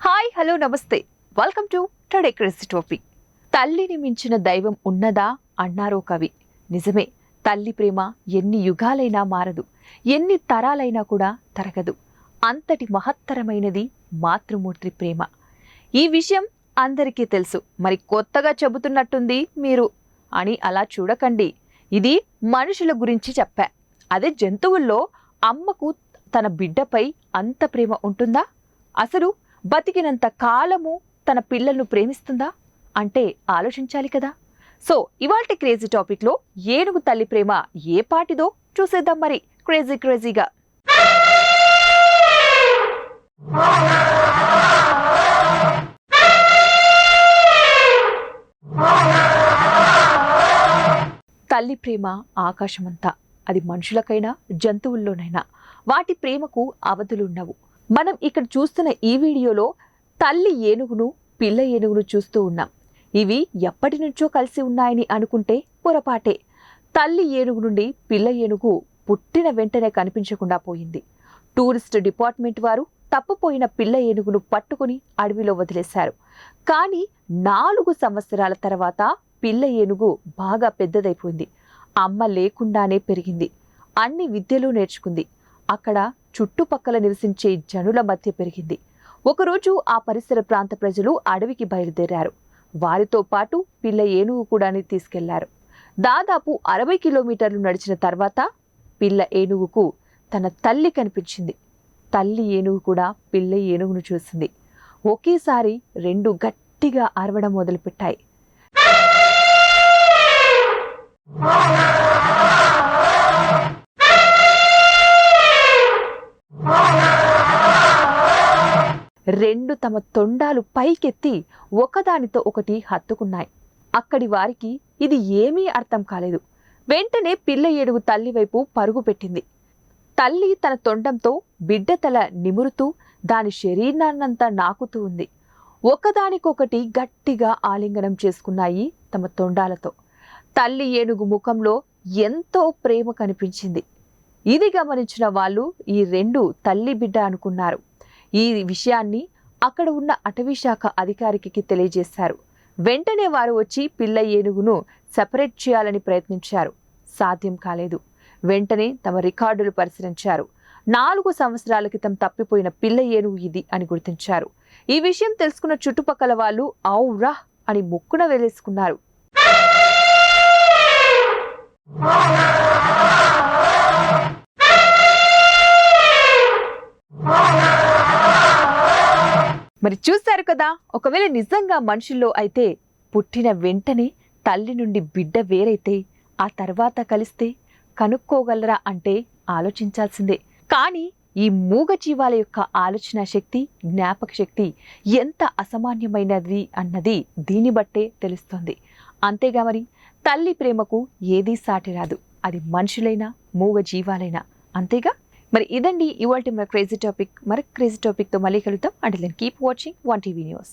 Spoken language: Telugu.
హాయ్ హలో నమస్తే. వెల్కమ్ టు టుడే క్రిస్ టాపిక్ తల్లిని మించిన దైవం ఉన్నదా? అన్నారో కవి. నిజమే తల్లి ప్రేమ ఎన్ని యుగాలైనా మారదు ఎన్ని తరాలైనా కూడా తరగదు. అంతటి మహత్తరమైనది మాతృమూర్తి ప్రేమ. ఈ విషయం అందరికీ తెలుసు. మరి కొత్తగా చెబుతున్నట్టుంది మీరు అని అలా చూడకండి. ఇది మనుషుల గురించి చెప్పా. అదే జంతువుల్లో అమ్మకు తన బిడ్డపై అంత ప్రేమ ఉంటుందా? అసలు బతికినంత కాలము తన పిల్లలను ప్రేమిస్తుందా? అంటే ఆలోచించాలి కదా. సో ఇవాల్టి క్రేజీ టాపిక్లో ఏనుగు తల్లి ప్రేమ ఏ పాటిదో చూసేద్దాం మరి. క్రేజీ క్రేజీగా. తల్లి ప్రేమ ఆకాశమంతా. అది మనుషులకైనా జంతువుల్లోనైనా. వాటి ప్రేమకు అవధులున్నవు. మనం ఇక్కడ చూస్తున్న ఈ వీడియోలో తల్లి ఏనుగును పిల్ల ఏనుగును చూస్తూ ఉన్నాం. ఇవి ఎప్పటి నుంచో కలిసి ఉన్నాయని అనుకుంటే పొరపాటే. తల్లి ఏనుగు నుండి పిల్ల ఏనుగు పుట్టిన వెంటనే కనిపించకుండా పోయింది. టూరిస్ట్ డిపార్ట్మెంట్ వారు తప్పుపోయిన పిల్ల ఏనుగును పట్టుకుని అడవిలో వదిలేశారు. కానీ నాలుగు సంవత్సరాల తర్వాత పిల్ల ఏనుగు బాగా పెద్దదైపోయింది. అమ్మ లేకుండానే పెరిగింది. అన్ని విద్యలు నేర్చుకుంది. అక్కడ చుట్టుపక్కల నివసించే జనుల మధ్య పెరిగింది. ఒకరోజు ఆ పరిసర ప్రాంత ప్రజలు అడవికి బయలుదేరారు. వారితో పాటు పిల్ల ఏనుగు కూడా తీసుకెళ్ళారు. దాదాపు అరవై కిలోమీటర్లు నడిచిన తర్వాత పిల్ల ఏనుగుకు తన తల్లి కనిపించింది. తల్లి ఏనుగు కూడా పిల్ల ఏనుగును చూసింది. ఒకేసారి రెండు గట్టిగా అరవడం మొదలుపెట్టాయి. రెండు తమ తొండాలు పైకెత్తి ఒకదానితో ఒకటి హత్తుకున్నాయి. అక్కడి వారికి ఇది ఏమీ అర్థం కాలేదు. వెంటనే పిల్ల ఏడుగు తల్లి వైపు పరుగు పెట్టింది. తల్లి తన తొండంతో బిడ్డ తల నిమురుతూ దాని శరీరాన్నంతా నాకుతూ ఉంది. ఒకదానికొకటి గట్టిగా ఆలింగనం చేసుకున్నాయి తమ తొండాలతో. తల్లి ఏనుగు ముఖంలో ఎంతో ప్రేమ కనిపించింది. ఇది గమనించిన వాళ్ళు ఈ రెండు తల్లి బిడ్డ అనుకున్నారు. ఈ విషయాన్ని అక్కడ ఉన్న అటవీ శాఖ అధికారికి తెలియజేశారు. వెంటనే వారు వచ్చి పిల్ల ఏనుగును సెపరేట్ చేయాలని ప్రయత్నించారు. సాధ్యం కాలేదు. వెంటనే తమ రికార్డులు పరిశీలించారు. నాలుగు సంవత్సరాల క్రితం తప్పిపోయిన పిల్ల ఏనుగు ఇది అని గుర్తించారు. ఈ విషయం తెలుసుకున్న చుట్టుపక్కల వాళ్ళు ఔరా అని ముక్కున వేలేసుకున్నారు. మరి చూశారు కదా ఒకవేళ నిజంగా మనుషుల్లో అయితే పుట్టిన వెంటనే తల్లి నుండి బిడ్డ వేరైతే ఆ తర్వాత కలిస్తే కనుక్కోగలరా అంటే ఆలోచించాల్సిందే. కానీ ఈ మూగ జీవాల యొక్క ఆలోచన శక్తి జ్ఞాపక శక్తి ఎంత అసామాన్యమైనది అన్నది దీన్ని బట్టే తెలుస్తుంది. అంతేగా మరి తల్లి ప్రేమకు ఏదీ సాటి రాదు. అది మనుషులైనా మూగ జీవాలైనా అంతేగా? మరి ఇదండి ఇవాళ మన క్రేజీ టాపిక్ మరి క్రేజీ టాపిక్తో మళ్ళీ కలుద్దాం. అంటే keep watching one TV news